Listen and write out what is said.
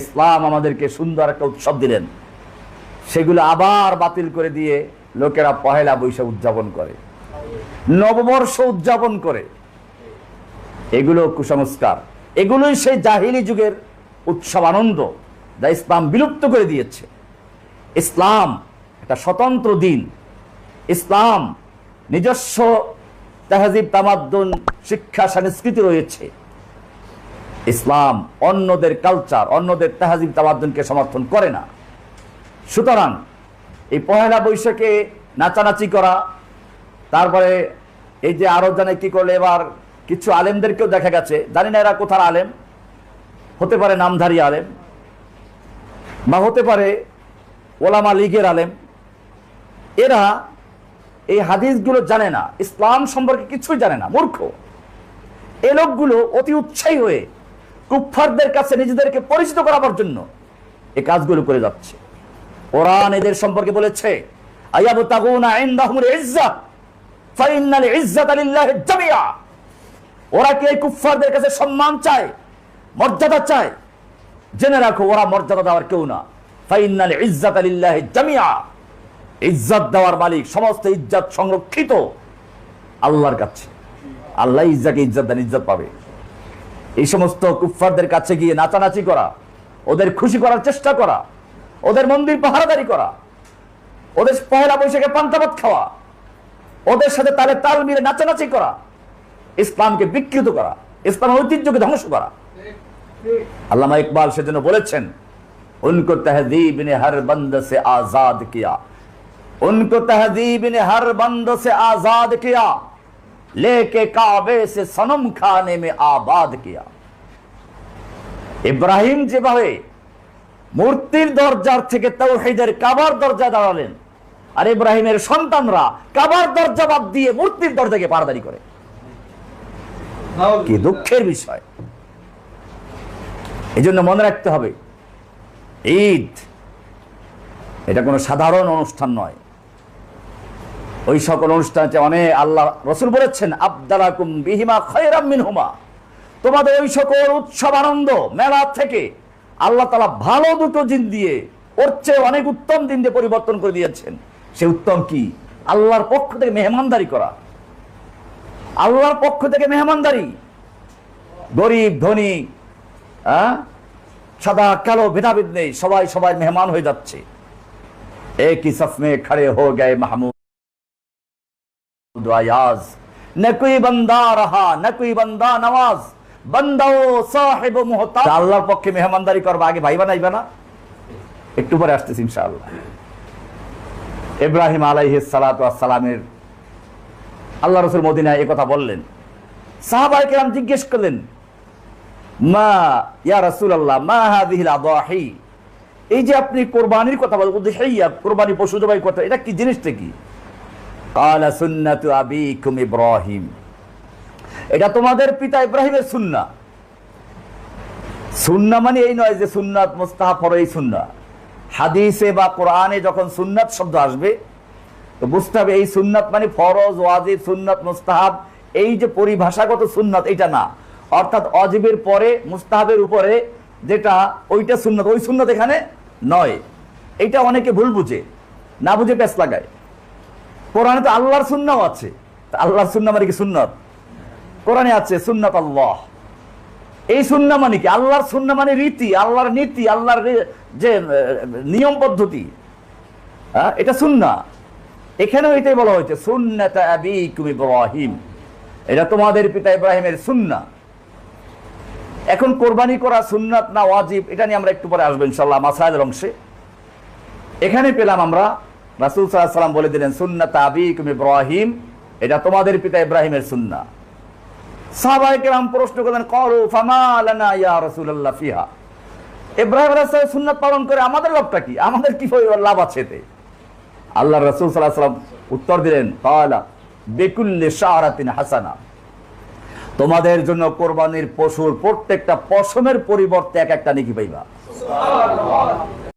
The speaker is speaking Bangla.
ইসলাম আমাদেরকে সুন্দর একটা উৎসব দিলেন। সেগুলো আবার বাতিল করে দিয়ে লোকেরা পহেলা বৈশাখ উদযাপন করে, নববর্ষ উদযাপন করে। এগুলো কুসংস্কার। এগুলোই সেই জাহিলি যুগের উৎসব আনন্দ যা ইসলাম বিলুপ্ত করে দিয়েছে। ইসলাম একটা স্বতন্ত্র দিন। ইসলাম নিজস্ব তাহাজিব তামাদ্দুন শিক্ষা সংস্কৃতি রয়েছে। ইসলাম অন্যদের কালচার অন্যদের তাহাজিব তামাদ্দুনকে সমর্থন করে না। সুতরাং এই পহেলা বৈশাখে নাচানাচি করা, তারপরে এই যে আরও জানে কি করলে এবার কিছু আলেমদেরকেও দেখা গেছে। জানি না এরা কোথার আলেম, হতে পারে নামধারী আলেম, বা হতে পারে ওলামা লীগের আলেম। এরা এই হাদিসগুলো জানে না, ইসলাম সম্পর্কে কিছুই জানে না, মূর্খ। এ লোকগুলো অতি উৎসাহী হয়ে কুফফারদের কাছে নিজেদেরকে পরিচিত করাবার জন্য এই কাজগুলো করে যাচ্ছে। কোরআন এদের সম্পর্কে বলেছে ওরা কি এই কাছে সম্মান চায়, মর্যাদা চায়? জেনে রাখো, ওরা মর্যাদা দেওয়ার কেউ না। ফাইন্নাল ইজ্জাতা লিল্লাহি জামিয়া ইজ্জত দেওয়ার মালিক, সমস্ত ইজ্জত সংরক্ষিত আল্লাহর কাছে। আল্লাহ ইজ্জাকে ইজ্জত দেন, ইজ্জত পাবে। এই সমস্ত কুফফারদের কাছে গিয়ে নাচানাচি করা, ওদের খুশি করার চেষ্টা করা, ওদের মন্দির পাহারাদারি করা, ওদের পহেলা বৈশাখে পান্তাবাদ খাওয়া, ওদের সাথে তালে তাল মিলে নাচানাচি করা, ইসলামকে বিকৃত করা, ইসলামের ঐতিহ্যকে ধ্বংস করা। আল্লামা ইকবাল সেজন্য বলেছেন, উনকো তহদীব নে হর বন্দ সে আজাদ কিয়া। উনকো তহদীব নে হর বন্দ সে আজাদ কিয়া। लेके काबे से सनम खाने में आबाद किया ইব্রাহিম যেভাবে মূর্তির দরজার থেকে তৌহিদের কাবার দরজা দাঁড়ালেন আর ইব্রাহিমের সন্তানরা কাবার দরজা বাদ দিয়ে মূর্তির দরজাকে পারদারি করে কি দুঃখের বিষয় এই জন্য মনে রাখতে হবে ঈদ এটা কোনো সাধারণ অনুষ্ঠান নয় ওই সকল অনুষ্ঠান অনেক আল্লাহ রসুল বলেছেন, আবদালাকুম বিহিমা খয়রাম মিনহুমা। তোমাদের ওই সকল উৎসব আনন্দ মেলা থেকে আল্লাহ তালা ভালো দুটো দিন দিয়ে, ওর চেয়ে অনেক উত্তম দিন দিয়ে পরিবর্তন করে দিয়েছেন। সে উত্তম কি? আল্লাহর পক্ষ থেকে মেহমানদারি করা। আল্লাহর পক্ষ থেকে মেহমানদারি। গরিব, ধনী সাদা, কালো, ভেদাভেদ নেই, সবাই সবাই মেহমান হয়ে যাচ্ছে। একই সফমে খড়ে হো গে মাহমুদ। আয়াজ না কোই বান্দা রাহা না কোই বান্দা সাহেব মোহতাজ আল্লাহর পক্ষে মেহমানদারি করবা আগে ভাইবা নাইবা না একটু পরে আসতেছি ইনশাআল্লাহ ইব্রাহিম আলাইহিস সালাতু সালামের আল্লাহ রসুল মদিনায় এই কথা বললেন সাহাবাই কেরাম জিজ্ঞেস করলেন মা ইয়া রসুল আল্লাহ মা হাদিহিল আদাহি এই যে আপনি কোরবানির কথা বলছেন কোরবানি পশু জবাই কথা এটা কি জিনিসটা কি? এটা তোমাদের পিতা ইব্রাহিমের সুন্না। সুন্না মানে এই নয় যে সুন্নাত মুস্তাহাব হলো এই সুন্না। হাদিসে বা কোরআনে যখন সুন্নাত শব্দ আসবে, তো বুঝতে হবে এই সুন্নাত মানে ফরজ, ওয়াজিব, সুন্নাত, মুস্তাহাব, এই যে পরিভাষাগত সুন্নাত, এটা না। অর্থাৎ অজিবের পরে, মুস্তাহাবের উপরে যেটা, ওইটা সুন্নাত, ওই সুন্নাত এখানে নয়। এইটা অনেকে ভুল বুঝে, না বুঝে পেস লাগায়। কোরআনে তো আল্লাহর সুন্নাও আছে। আল্লাহর সুন্না মানে কি সুন্নত? কোরআনে আছে সুন্নাত আল্লাহ। এই সুন্না মানে কি? আল্লাহর সুন্না মানে রীতি, আল্লাহর নীতি, আল্লাহর যে নিয়ম পদ্ধতি। হ্যাঁ এটা সুন্না এখানেও এটাই বলা হয়েছে, সুন্নাত এটা তোমাদের পিতা ইব্রাহিমের সুন্না এখন কোরবানি করা সুন্নাত না ওয়াজিব, এটা নিয়ে আমরা একটু পরে আসব ইনশাল্লাহ মাসাইলের অংশে। এখানে পেলাম আমরা রাসুল সাল্লাহ সাল্লাম বলে দিলেন, সুন্নাত আবিকুম ইব্রাহিম। এটা তোমাদের পিতা ইব্রাহিমের সুন্না সাহাবায়ে কেরাম প্রশ্ন করলেন করু ফামা লানা ইয়া রাসূলুল্লাহ ফিহা? ইব্রাহিম আলাইহিস সুন্নাত পালন করে আমাদের লাভটা কি? আমাদের কি লাভ আছে এতে? আল্লাহ রাসূল আলাইহি সাল্লাম উত্তর দিলেন, কালা বিকুল্লি শাহরাতিন হাসানা। তোমাদের জন্য কোরবানির পশুর প্রত্যেকটা পশমের পরিবর্তে এক একটা নেকি পাইবা।